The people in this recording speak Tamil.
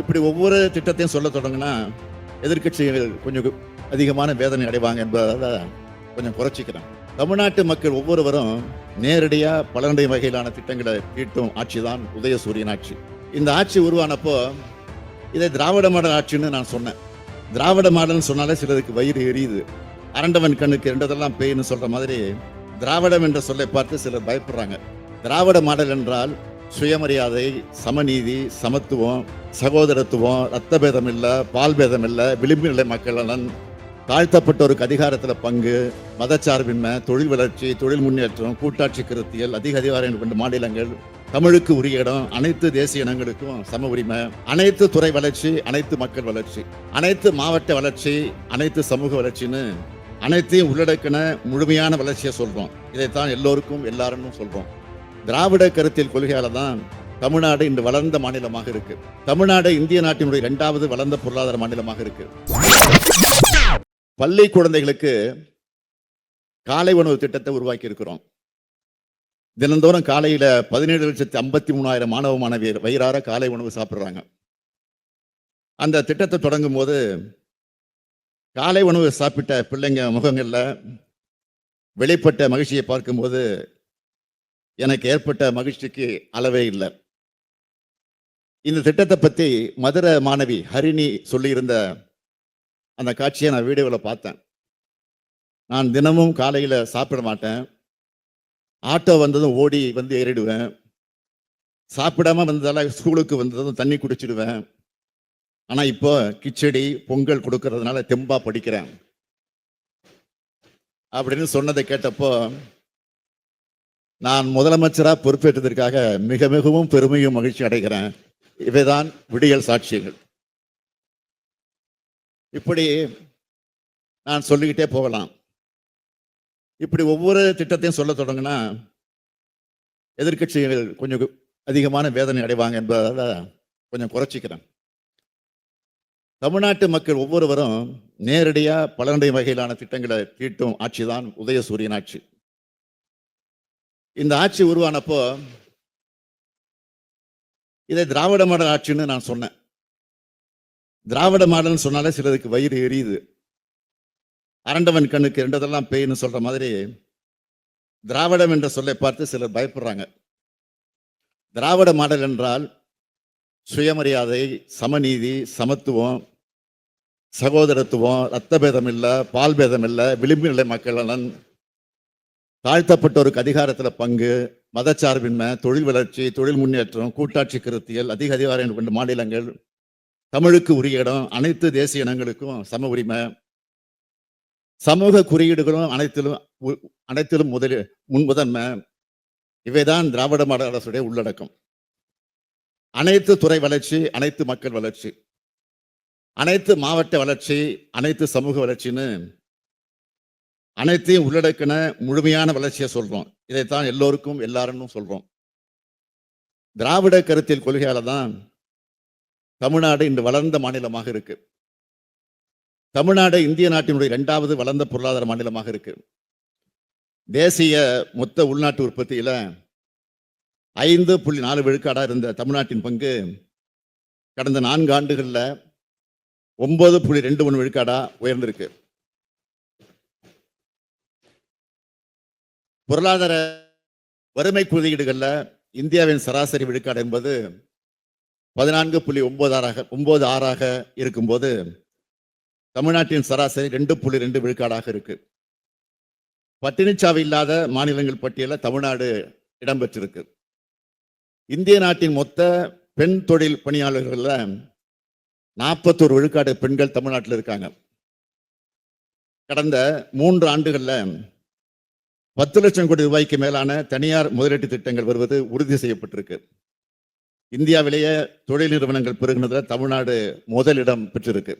இப்படி ஒவ்வொரு திட்டத்தையும் சொல்ல தொடங்கினா எதிர்க்கட்சிகள் கொஞ்சம் அதிகமான வேதனை அடைவாங்க என்பதால் கொஞ்சம் குறைச்சிக்கிறேன். தமிழ்நாட்டு மக்கள் ஒவ்வொருவரும் நேரடியாக பலனுடைய வகையிலான திட்டங்களை தீட்டும் ஆட்சி தான் உதயசூரியன் ஆட்சி. இந்த ஆட்சி உருவானப்போ இதை திராவிட மாடல் ஆட்சின்னு நான் சொன்னேன். திராவிட மாடல்னு சொன்னாலே சிலருக்கு வயிறு எரியுது. அரண்டவன் கண்ணுக்கு ரெண்டதெல்லாம் பேய்னு சொல்கிற மாதிரி திராவிடம் என்ற சொல்லை பார்த்து சிலர் பயப்படுறாங்க. திராவிட மாடல் என்றால் சுயமரியாதை சமநீதி சமத்துவம் சகோதரத்துவம் ரத்த பேதம் இல்ல பால் பேதம் விளிம்பு நிலை மக்கள் நலன் தாழ்த்தப்பட்டோருக்கு அதிகாரத்தில் பங்கு மதச்சார்பின்மை தொழில் வளர்ச்சி தொழில் முன்னேற்றம் கூட்டாட்சி கருத்தியல் அதிக அதிகாரம் கொண்ட மாநிலங்கள் தமிழுக்கு உரிய இடம் அனைத்து தேசிய இனங்களுக்கும் சம உரிமை அனைத்து துறை வளர்ச்சி அனைத்து மக்கள் வளர்ச்சி அனைத்து மாவட்ட வளர்ச்சி அனைத்து சமூக வளர்ச்சின்னு அனைத்தையும் உள்ளடக்கின முழுமையான வளர்ச்சியை சொல்கிறோம் இதைத்தான் எல்லோருக்கும் எல்லாரும் சொல்கிறோம் திராவிட கருத்தியல் கொள்கையால் தான் தமிழ்நாடு இன்று வளர்ந்த மாநிலமாக இருக்கு. தமிழ்நாடு இந்திய நாட்டினுடைய இரண்டாவது வளர்ந்த பொருளாதார மாநிலமாக இருக்கு. பள்ளி குழந்தைகளுக்கு காலை உணவு திட்டத்தை உருவாக்கி இருக்கிறோம் தினந்தோறும் காலையில பதினேழு லட்சத்தி ஐம்பத்தி மூணாயிரம் மாணவ மாணவியர் வயிறார காலை உணவு சாப்பிட்றாங்க. அந்த திட்டத்தை தொடங்கும் போது காலை உணவு சாப்பிட்ட பிள்ளைங்க முகங்களில் வெளிப்பட்ட மகிழ்ச்சியை பார்க்கும்போது எனக்கு ஏற்பட்ட மகிழ்ச்சிக்கு அளவே இல்லை. இந்த திட்டத்தை பற்றி மதுரை மாணவி ஹரிணி சொல்லியிருந்த அந்த காட்சியை நான் வீடியோவில் பார்த்தேன். நான் தினமும் காலையில் சாப்பிட மாட்டேன். ஆட்டோ வந்ததும் ஓடி வந்து ஏறிடுவேன். சாப்பிடாம வந்ததால ஸ்கூலுக்கு வந்ததும் தண்ணி குடிச்சிடுவேன். ஆனால் இப்போ கிச்சடி பொங்கல் கொடுக்கறதுனால தெம்பாக படிக்கிறேன். அப்படின்னு சொன்னதை கேட்டப்போ நான் முதலமைச்சராக பொறுப்பேற்றதற்காக மிக மிகவும் பெருமையும் மகிழ்ச்சி அடைகிறேன். இவைதான் விடியல் சாட்சியங்கள். இப்படி நான் சொல்லிக்கிட்டே போகலாம். இப்படி ஒவ்வொரு திட்டத்தையும் சொல்ல தொடங்கினா எதிர்க்கட்சிகள் கொஞ்சம் அதிகமான வேதனை அடைவாங்க என்பதால் கொஞ்சம் குறைச்சிக்கிறேன். தமிழ்நாட்டு மக்கள் ஒவ்வொருவரும் நேரடியாக பலனுடைய வகையிலான திட்டங்களை தீட்டும் ஆட்சி தான் உதயசூரியன் ஆட்சி. இந்த ஆட்சி உருவானப்போ இதை திராவிட மாடல் ஆட்சின்னு நான் சொன்னேன். திராவிட மாடல்னு சொன்னாலே சிலருக்கு வயிறு எரியுது. அரண்டவன் கண்ணுக்கு ரெண்டதெல்லாம் பேய்னு சொல்ற மாதிரி திராவிடம் என்ற சொல்லை பார்த்து சிலர் பயப்படுறாங்க. திராவிட மாடல் என்றால் சுயமரியாதை சமநீதி சமத்துவம் சகோதரத்துவம் ரத்த பேதம் பால்பேதம் பால் பேதம் விளிம்பு நிலை மக்கள் நலன் தாழ்த்தப்பட்டோருக்கு அதிகாரத்தில் பங்கு மதச்சார்பின்மை தொழில் வளர்ச்சி தொழில் முன்னேற்றம் கூட்டாட்சி கருத்தியல் அதிக அதிகாரம் கொண்ட மாநிலங்கள் தமிழுக்கு உரிய இடம் அனைத்து தேசிய இனங்களுக்கும் சம உரிமை சமூக குறியீடுகளும் அனைத்திலும் உ- அனைத்திலும் முதல் முன்முதன்மை இவைதான் திராவிட மாடல் அரசுடைய உள்ளடக்கம். அனைத்து துறை வளர்ச்சி அனைத்து மக்கள் வளர்ச்சி. அனைத்து மாவட்ட வளர்ச்சி அனைத்து சமூக வளர்ச்சின்னு அனைத்தையும் உள்ளடக்கின முழுமையான வளர்ச்சியை சொல்றோம். இதைத்தான் எல்லோருக்கும் எல்லாரும் சொல்றோம். திராவிட கருத்தியல் கொள்கையால தான் தமிழ்நாடு இன்று வளர்ந்த மாநிலமாக இருக்கு. தமிழ்நாடு இந்திய நாட்டினுடைய இரண்டாவது வளர்ந்த பொருளாதார மாநிலமாக இருக்கு. தேசிய மொத்த உள்நாட்டு உற்பத்தியில ஐந்து புள்ளி நாலு விழுக்காடாக இருந்த தமிழ்நாட்டின் பங்கு கடந்த நான்கு ஆண்டுகளில் ஒன்பது புள்ளி ரெண்டு மூணு விழுக்காடாக உயர்ந்திருக்கு. பொருளாதார வறுமை குறியீடுகளில் இந்தியாவின் சராசரி விழுக்காடு என்பது பதினான்கு புள்ளி ஒன்பது ஆறாக ஒன்பது ஆறாக இருக்கும்போது தமிழ்நாட்டின் சராசரி ரெண்டு புள்ளி ரெண்டு விழுக்காடாக இருக்கு. பட்டினிச்சாவு இல்லாத மாநிலங்கள் பட்டியலில் தமிழ்நாடு இடம்பெற்றிருக்கு. இந்திய நாட்டின் மொத்த பெண் தொழில் பணியாளர்களில் நாற்பத்தோரு விழுக்காடு பெண்கள் தமிழ்நாட்டில் இருக்காங்க. கடந்த மூன்று ஆண்டுகளில் பத்து லட்சம் கோடி ரூபாய்க்கு மேலான தனியார் முதலீட்டு திட்டங்கள் வருவது உறுதி செய்யப்பட்டிருக்கு. இந்தியாவிலேயே தொழில் நிறுவனங்கள் பெருகினதில் தமிழ்நாடு முதலிடம் பெற்றிருக்கு.